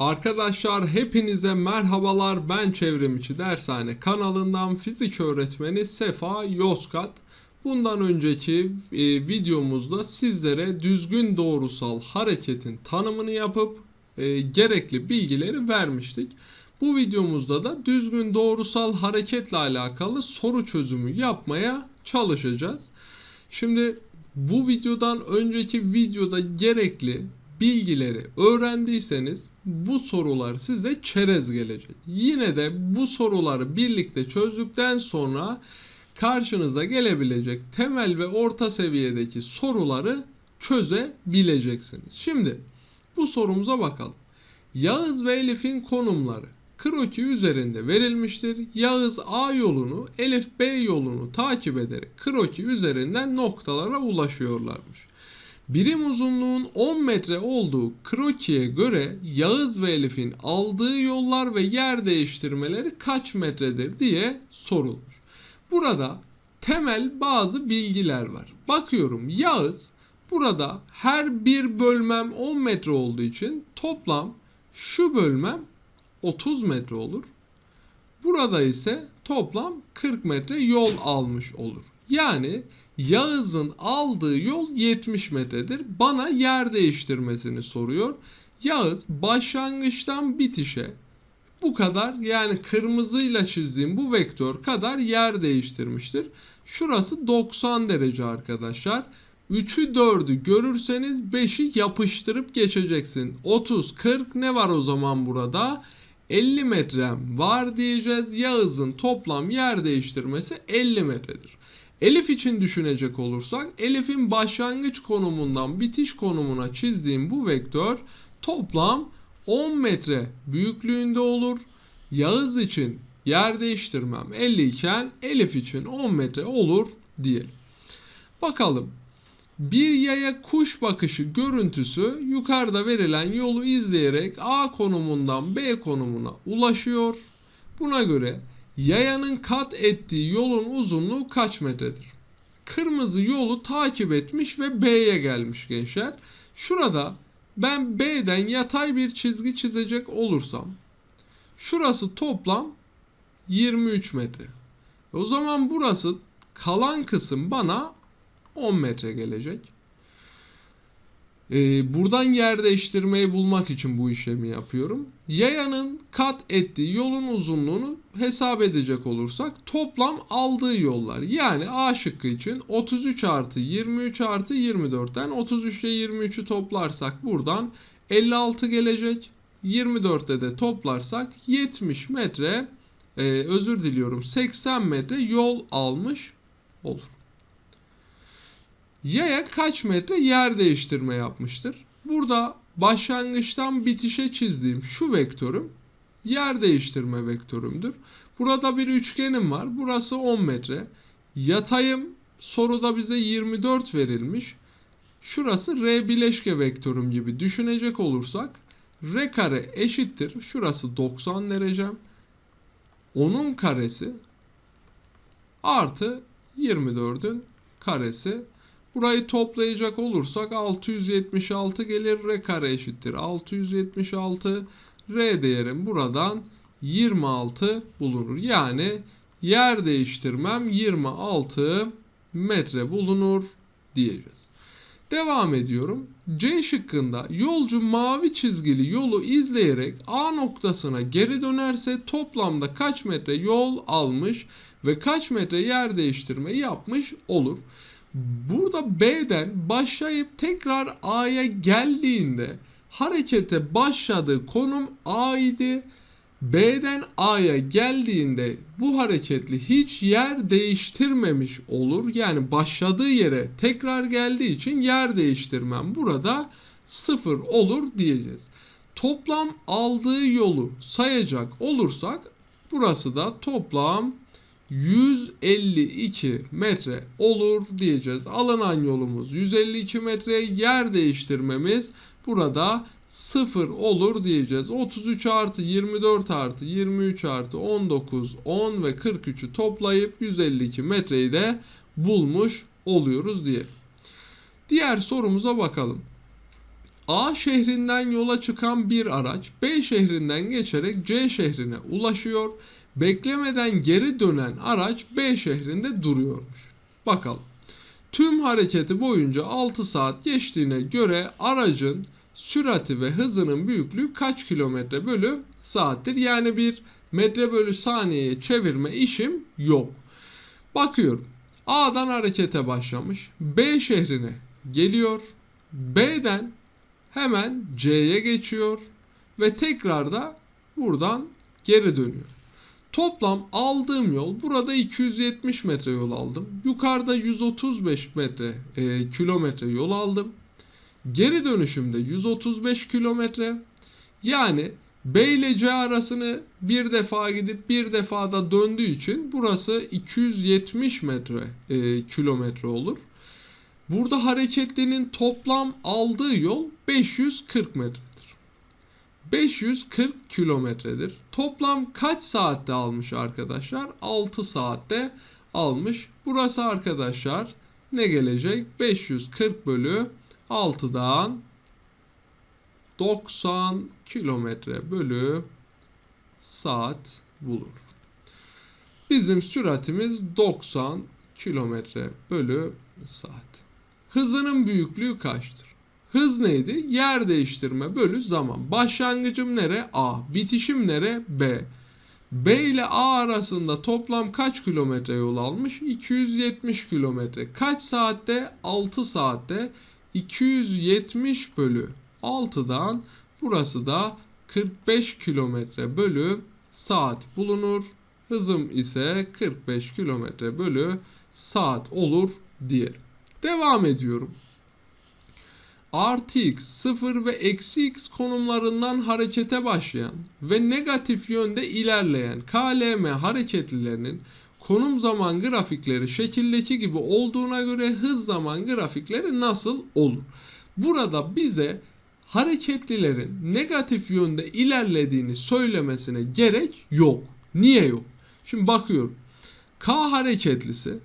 Arkadaşlar hepinize merhabalar ben Çevrimiçi Dershane kanalından fizik öğretmeni Sefa Yozgat. Bundan önceki e, videomuzda sizlere düzgün doğrusal hareketin tanımını yapıp e, gerekli bilgileri vermiştik. Bu videomuzda da düzgün doğrusal hareketle alakalı soru çözümü yapmaya çalışacağız. Şimdi bu videodan önceki videoda gerekli bilgileri öğrendiyseniz bu sorular size çerez gelecek. Yine de bu soruları birlikte çözdükten sonra karşınıza gelebilecek temel ve orta seviyedeki soruları çözebileceksiniz. Şimdi bu sorumuza bakalım. Yağız ve Elif'in konumları kroki üzerinde verilmiştir. Yağız A yolunu, Elif B yolunu takip ederek kroki üzerinden noktalara ulaşıyorlarmış. Birim uzunluğun 10 metre olduğu krokiye göre Yağız ve Elif'in aldığı yollar ve yer değiştirmeleri kaç metredir diye sorulmuş. Burada temel bazı bilgiler var. Bakıyorum Yağız burada her bir bölmem 10 metre olduğu için toplam şu bölmem 30 metre olur. Burada ise toplam 40 metre yol almış olur. Yani Yağız'ın aldığı yol 70 metredir. Bana yer değiştirmesini soruyor. Yağız başlangıçtan bitişe bu kadar yani kırmızıyla çizdiğim bu vektör kadar yer değiştirmiştir. Şurası 90 derece arkadaşlar. 3'ü 4'ü görürseniz 5'i yapıştırıp geçeceksin. 30 40 ne var o zaman burada? 50 metrem var diyeceğiz. Yağız'ın toplam yer değiştirmesi 50 metredir. Elif için düşünecek olursak Elif'in başlangıç konumundan bitiş konumuna çizdiğim bu vektör toplam 10 metre büyüklüğünde olur. Yağız için yer değiştirmem 50 iken Elif için 10 metre olur diyelim. Bakalım bir yaya kuş bakışı görüntüsü yukarıda verilen yolu izleyerek A konumundan B konumuna ulaşıyor. Buna göre yayanın kat ettiği yolun uzunluğu kaç metredir? Kırmızı yolu takip etmiş ve B'ye gelmiş gençler. Şurada ben B'den yatay bir çizgi çizecek olursam şurası toplam 23 metre. O zaman burası kalan kısım bana 10 metre gelecek. Ee, buradan yer değiştirmeyi bulmak için bu işlemi yapıyorum. Yayanın kat ettiği yolun uzunluğunu hesap edecek olursak toplam aldığı yollar. Yani A şıkkı için 33 artı 23 artı 24'ten 33 ile 23'ü toplarsak buradan 56 gelecek. 24'te de toplarsak 70 metre e, özür diliyorum 80 metre yol almış olur. Yaya kaç metre yer değiştirme yapmıştır? Burada başlangıçtan bitişe çizdiğim şu vektörüm yer değiştirme vektörümdür. Burada bir üçgenim var. Burası 10 metre. Yatayım soruda bize 24 verilmiş. Şurası R bileşke vektörüm gibi düşünecek olursak R kare eşittir. Şurası 90 derecem. Onun karesi artı 24'ün karesi Burayı toplayacak olursak 676 gelir. R kare eşittir 676. R değerim buradan 26 bulunur. Yani yer değiştirmem 26 metre bulunur diyeceğiz. Devam ediyorum. C şıkkında yolcu mavi çizgili yolu izleyerek A noktasına geri dönerse toplamda kaç metre yol almış ve kaç metre yer değiştirme yapmış olur. Burada B'den başlayıp tekrar A'ya geldiğinde harekete başladığı konum A idi. B'den A'ya geldiğinde bu hareketli hiç yer değiştirmemiş olur. Yani başladığı yere tekrar geldiği için yer değiştirmem burada sıfır olur diyeceğiz. Toplam aldığı yolu sayacak olursak burası da toplam 152 metre olur diyeceğiz. Alınan yolumuz 152 metre yer değiştirmemiz burada 0 olur diyeceğiz. 33 artı 24 artı 23 artı 19 10 ve 43'ü toplayıp 152 metreyi de bulmuş oluyoruz diye. Diğer sorumuza bakalım. A şehrinden yola çıkan bir araç B şehrinden geçerek C şehrine ulaşıyor. Beklemeden geri dönen araç B şehrinde duruyormuş. Bakalım. Tüm hareketi boyunca 6 saat geçtiğine göre aracın sürati ve hızının büyüklüğü kaç kilometre bölü saattir? Yani bir metre bölü saniyeye çevirme işim yok. Bakıyorum. A'dan harekete başlamış. B şehrine geliyor. B'den hemen C'ye geçiyor ve tekrar da buradan geri dönüyor. Toplam aldığım yol burada 270 metre yol aldım. Yukarıda 135 metre e, kilometre yol aldım. Geri dönüşümde 135 kilometre. Yani B ile C arasını bir defa gidip bir defa da döndüğü için burası 270 metre e, kilometre olur. Burada hareketlinin toplam aldığı yol 540 metredir. 540 kilometredir. Toplam kaç saatte almış arkadaşlar? 6 saatte almış. Burası arkadaşlar ne gelecek? 540 bölü 6'dan 90 kilometre bölü saat bulur. Bizim süratimiz 90 kilometre bölü saat. Hızının büyüklüğü kaçtır? Hız neydi? Yer değiştirme bölü zaman. Başlangıcım nere? A. Bitişim nere? B. B ile A arasında toplam kaç kilometre yol almış? 270 kilometre. Kaç saatte? 6 saatte. 270 bölü 6'dan burası da 45 kilometre bölü saat bulunur. Hızım ise 45 kilometre bölü saat olur diyelim. Devam ediyorum. Artı x, 0 ve eksi x konumlarından harekete başlayan ve negatif yönde ilerleyen KLM hareketlilerinin konum zaman grafikleri şekildeki gibi olduğuna göre hız zaman grafikleri nasıl olur? Burada bize hareketlilerin negatif yönde ilerlediğini söylemesine gerek yok. Niye yok? Şimdi bakıyorum. K hareketlisi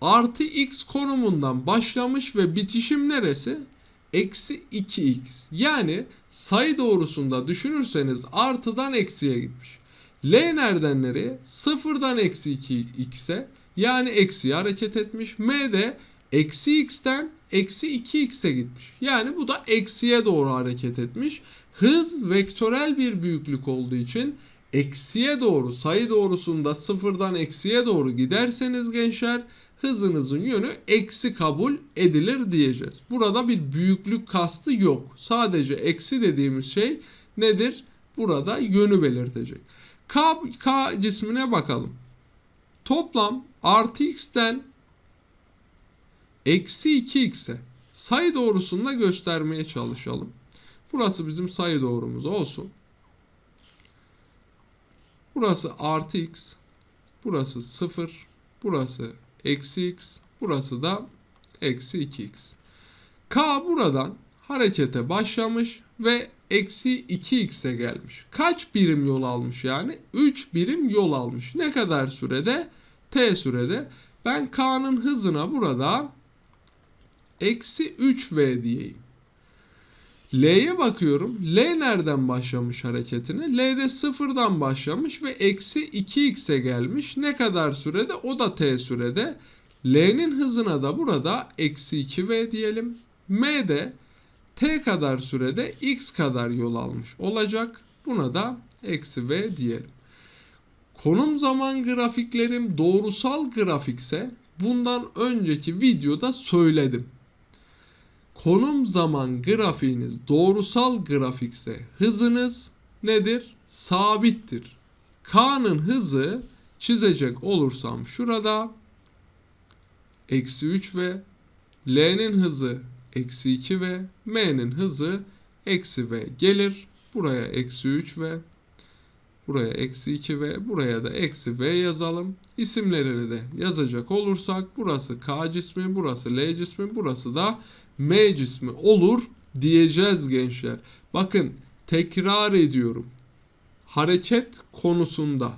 artı x konumundan başlamış ve bitişim neresi? Eksi 2x. Yani sayı doğrusunda düşünürseniz artıdan eksiye gitmiş. L nereden nereye? Sıfırdan eksi 2x'e yani eksiye hareket etmiş. M de eksi x'ten eksi 2x'e gitmiş. Yani bu da eksiye doğru hareket etmiş. Hız vektörel bir büyüklük olduğu için eksiye doğru sayı doğrusunda sıfırdan eksiye doğru giderseniz gençler hızınızın yönü eksi kabul edilir diyeceğiz. Burada bir büyüklük kastı yok. Sadece eksi dediğimiz şey nedir? Burada yönü belirtecek. K, K cismine bakalım. Toplam artı x'ten eksi 2x'e sayı doğrusunda göstermeye çalışalım. Burası bizim sayı doğrumuz olsun. Burası artı x. Burası 0. Burası eksi x. Burası da eksi 2x. K buradan harekete başlamış ve eksi 2x'e gelmiş. Kaç birim yol almış yani? 3 birim yol almış. Ne kadar sürede? T sürede. Ben K'nın hızına burada eksi 3V diyeyim. L'ye bakıyorum. L nereden başlamış hareketine? L'de sıfırdan başlamış ve eksi 2x'e gelmiş. Ne kadar sürede? O da t sürede. L'nin hızına da burada eksi 2v diyelim. M de t kadar sürede x kadar yol almış olacak. Buna da eksi v diyelim. Konum zaman grafiklerim doğrusal grafikse bundan önceki videoda söyledim. Konum zaman grafiğiniz doğrusal grafikse hızınız nedir? Sabittir. K'nın hızı çizecek olursam şurada eksi 3 ve L'nin hızı eksi 2 ve M'nin hızı eksi V gelir. Buraya eksi 3 ve buraya eksi 2 ve buraya da eksi V yazalım. İsimlerini de yazacak olursak burası K cismi, burası L cismi, burası da M cismi olur diyeceğiz gençler. Bakın tekrar ediyorum. Hareket konusunda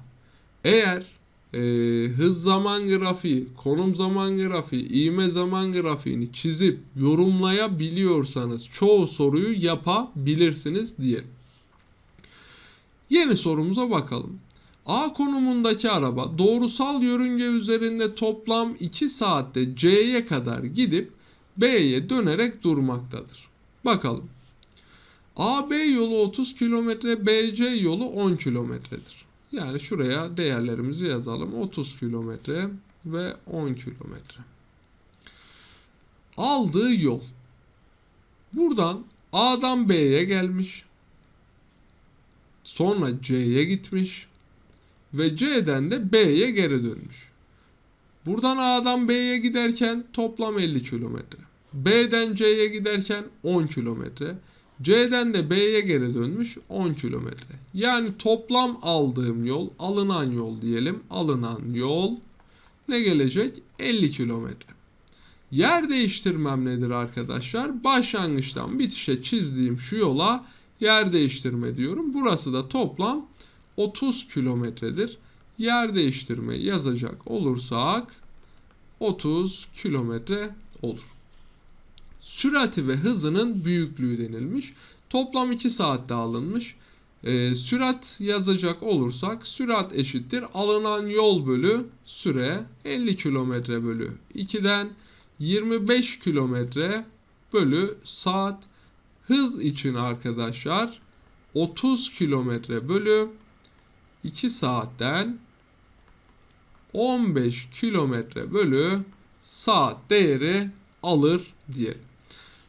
eğer e, hız zaman grafiği, konum zaman grafiği, ivme zaman grafiğini çizip yorumlayabiliyorsanız çoğu soruyu yapabilirsiniz diyelim. Yeni sorumuza bakalım. A konumundaki araba doğrusal yörünge üzerinde toplam 2 saatte C'ye kadar gidip B'ye dönerek durmaktadır. Bakalım. AB yolu 30 kilometre, BC yolu 10 kilometredir. Yani şuraya değerlerimizi yazalım. 30 kilometre ve 10 kilometre. Aldığı yol. Buradan A'dan B'ye gelmiş. Sonra C'ye gitmiş. Ve C'den de B'ye geri dönmüş. Buradan A'dan B'ye giderken toplam 50 kilometre. B'den C'ye giderken 10 kilometre. C'den de B'ye geri dönmüş 10 kilometre. Yani toplam aldığım yol, alınan yol diyelim. Alınan yol ne gelecek? 50 kilometre. Yer değiştirmem nedir arkadaşlar? Başlangıçtan bitişe çizdiğim şu yola yer değiştirme diyorum. Burası da toplam 30 kilometredir. Yer değiştirme yazacak olursak 30 kilometre olur. Sürati ve hızının büyüklüğü denilmiş. Toplam 2 saatte alınmış. Ee, sürat yazacak olursak sürat eşittir alınan yol bölü süre 50 kilometre bölü 2'den 25 kilometre bölü saat hız için arkadaşlar 30 kilometre bölü 2 saatten 15 kilometre bölü saat değeri alır diyelim.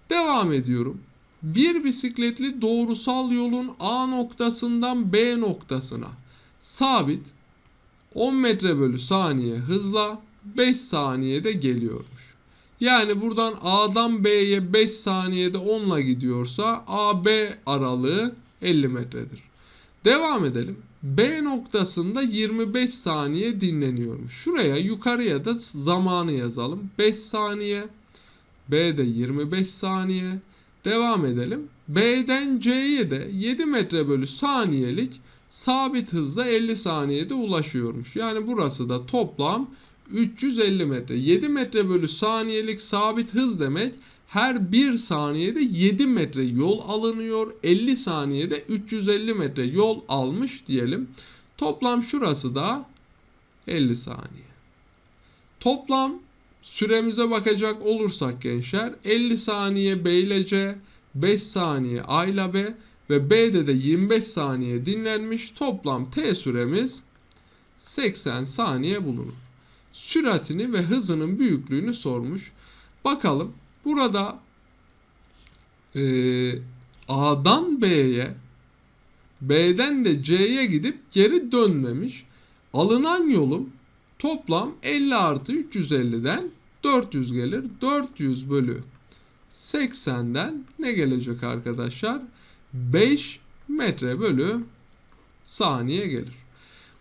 Devam ediyorum. Bir bisikletli doğrusal yolun A noktasından B noktasına sabit 10 metre bölü saniye hızla 5 saniyede geliyormuş. Yani buradan A'dan B'ye 5 saniyede 10 ile gidiyorsa AB aralığı 50 metredir. Devam edelim. B noktasında 25 saniye dinleniyormuş. Şuraya yukarıya da zamanı yazalım. 5 saniye. B'de 25 saniye. Devam edelim. B'den C'ye de 7 metre bölü saniyelik sabit hızla 50 saniyede ulaşıyormuş. Yani burası da toplam 350 metre. 7 metre bölü saniyelik sabit hız demek her 1 saniyede 7 metre yol alınıyor. 50 saniyede 350 metre yol almış diyelim. Toplam şurası da 50 saniye. Toplam süremize bakacak olursak gençler 50 saniye B ile C, 5 saniye A ile B ve B'de de 25 saniye dinlenmiş. Toplam T süremiz 80 saniye bulunur. Süratini ve hızının büyüklüğünü sormuş. Bakalım burada e, A'dan B'ye B'den de C'ye gidip geri dönmemiş. Alınan yolum toplam 50 artı 350'den 400 gelir. 400 bölü 80'den ne gelecek arkadaşlar? 5 metre bölü saniye gelir.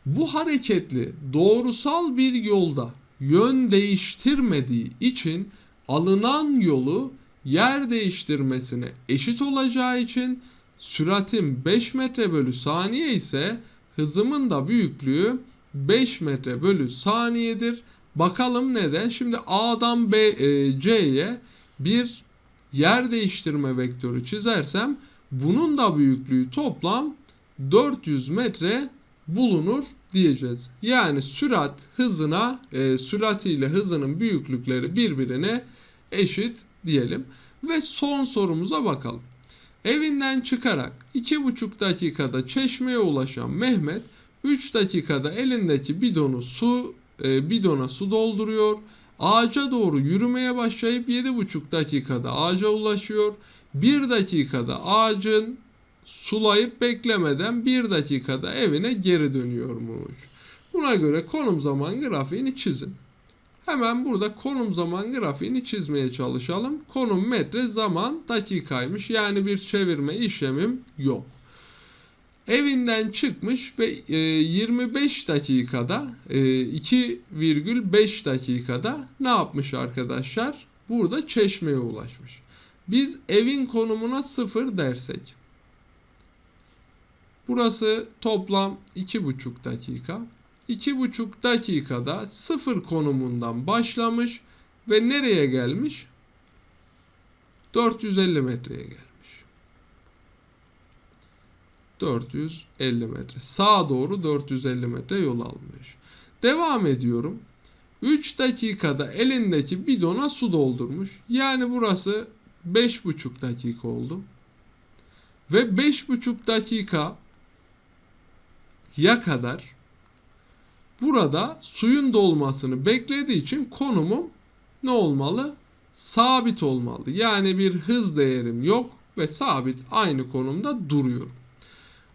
Bu hareketli doğrusal bir yolda yön değiştirmediği için alınan yolu yer değiştirmesine eşit olacağı için süratim 5 metre bölü saniye ise hızımın da büyüklüğü 5 metre bölü saniyedir. Bakalım neden? Şimdi A'dan B, e, C'ye bir yer değiştirme vektörü çizersem bunun da büyüklüğü toplam 400 metre bulunur diyeceğiz. Yani sürat hızına e, süratiyle hızının büyüklükleri birbirine eşit diyelim. Ve son sorumuza bakalım. Evinden çıkarak 2,5 dakikada çeşmeye ulaşan Mehmet 3 dakikada elindeki bidonu su e, bidona su dolduruyor. Ağaca doğru yürümeye başlayıp 7,5 dakikada ağaca ulaşıyor. 1 dakikada ağacın sulayıp beklemeden 1 dakikada evine geri dönüyormuş. Buna göre konum zaman grafiğini çizin. Hemen burada konum zaman grafiğini çizmeye çalışalım. Konum metre zaman dakikaymış. Yani bir çevirme işlemim yok. Evinden çıkmış ve 25 dakikada 2,5 dakikada ne yapmış arkadaşlar? Burada çeşmeye ulaşmış. Biz evin konumuna 0 dersek Burası toplam 2,5 dakika. 2,5 dakikada sıfır konumundan başlamış ve nereye gelmiş? 450 metreye gelmiş. 450 metre. Sağa doğru 450 metre yol almış. Devam ediyorum. 3 dakikada elindeki bidona su doldurmuş. Yani burası 5,5 dakika oldu. Ve 5,5 dakika ya kadar burada suyun dolmasını beklediği için konumum ne olmalı? Sabit olmalı. Yani bir hız değerim yok ve sabit aynı konumda duruyorum.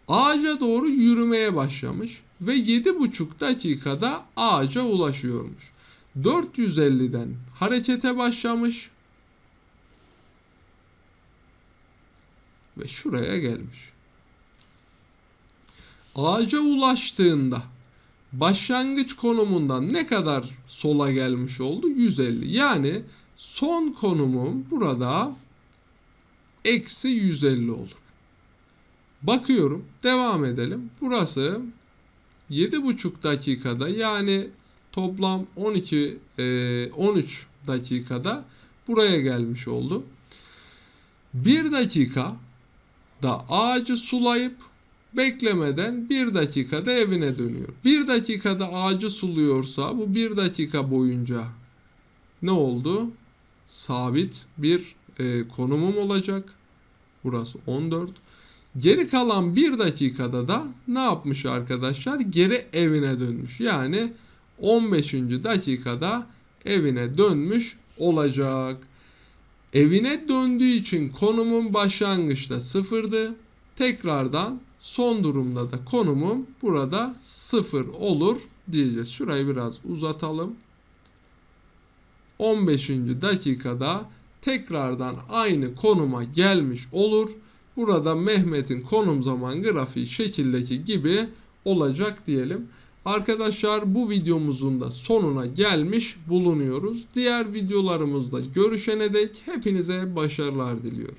Ağaca doğru yürümeye başlamış ve 7,5 dakikada ağaca ulaşıyormuş. 450'den harekete başlamış ve şuraya gelmiş. Ağaca ulaştığında başlangıç konumundan ne kadar sola gelmiş oldu? 150. Yani son konumum burada eksi 150 olur. Bakıyorum. Devam edelim. Burası 7,5 dakikada yani toplam 12 e, 13 dakikada buraya gelmiş oldu. 1 dakika da ağacı sulayıp beklemeden 1 dakikada evine dönüyor. 1 dakikada ağacı suluyorsa bu 1 dakika boyunca ne oldu? Sabit bir e, konumum olacak. Burası 14. Geri kalan 1 dakikada da ne yapmış arkadaşlar? Geri evine dönmüş. Yani 15. dakikada evine dönmüş olacak. Evine döndüğü için konumun başlangıçta sıfırdı. Tekrardan son durumda da konumum burada sıfır olur diyeceğiz. Şurayı biraz uzatalım. 15. dakikada tekrardan aynı konuma gelmiş olur. Burada Mehmet'in konum zaman grafiği şekildeki gibi olacak diyelim. Arkadaşlar bu videomuzun da sonuna gelmiş bulunuyoruz. Diğer videolarımızda görüşene dek hepinize başarılar diliyorum.